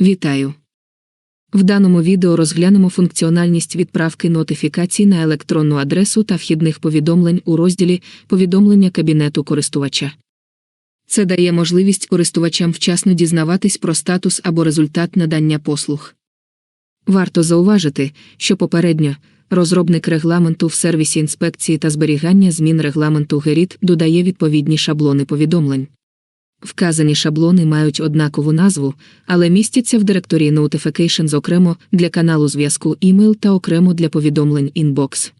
Вітаю! В даному відео розглянемо функціональність відправки нотифікацій на електронну адресу та вхідних повідомлень у розділі Повідомлення кабінету користувача. Це дає можливість користувачам вчасно дізнаватись про статус або результат надання послуг. Варто зауважити, що попередньо розробник регламенту в сервісі інспекції та зберігання змін регламенту GERIT додає відповідні шаблони повідомлень. Вказані шаблони мають однакову назву, але містяться в директорії Notifications окремо для каналу зв'язку email та окремо для повідомлень Inbox.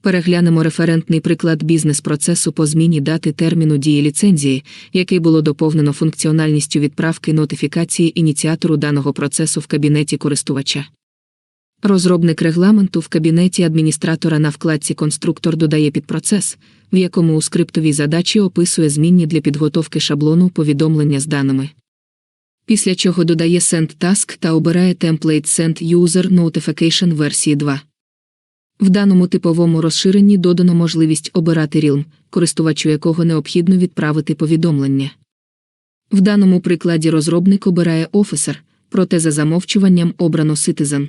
Переглянемо референтний приклад бізнес-процесу по зміні дати терміну дії ліцензії, який було доповнено функціональністю відправки нотифікації ініціатору даного процесу в кабінеті користувача. Розробник регламенту в кабінеті адміністратора на вкладці Конструктор додає підпроцес, в якому у скриптовій задачі описує змінні для підготовки шаблону повідомлення з даними. Після чого додає Send Task та обирає Template Send User Notification версії 2. В даному типовому розширенні додано можливість обирати рілм, користувачу якого необхідно відправити повідомлення. В даному прикладі розробник обирає Officer, проте за замовчуванням обрано Citizen.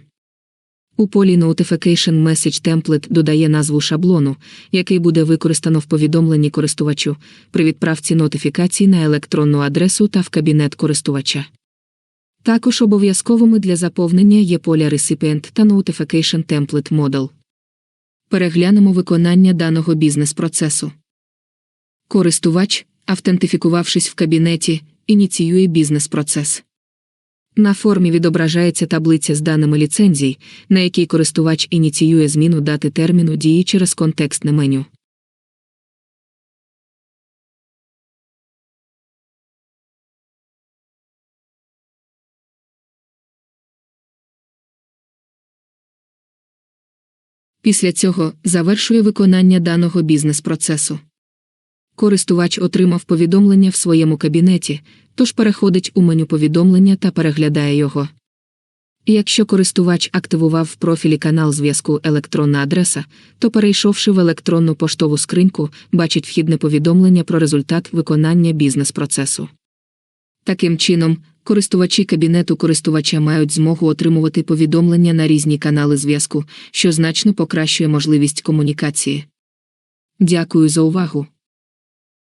У полі Notification Message Template додає назву шаблону, який буде використано в повідомленні користувачу при відправці нотифікацій на електронну адресу та в кабінет користувача. Також обов'язковими для заповнення є поля Recipient та Notification Template Model. Переглянемо виконання даного бізнес-процесу. Користувач, автентифікувавшись в кабінеті, ініціює бізнес-процес. На формі відображається таблиця з даними ліцензій, на якій користувач ініціює зміну дати терміну дії через контекстне меню. Після цього завершує виконання даного бізнес-процесу. Користувач отримав повідомлення в своєму кабінеті, тож переходить у меню повідомлення та переглядає його. Якщо користувач активував в профілі канал зв'язку електронна адреса, то перейшовши в електронну поштову скриньку, бачить вхідне повідомлення про результат виконання бізнес-процесу. Таким чином, користувачі кабінету користувача мають змогу отримувати повідомлення на різні канали зв'язку, що значно покращує можливість комунікації. Дякую за увагу.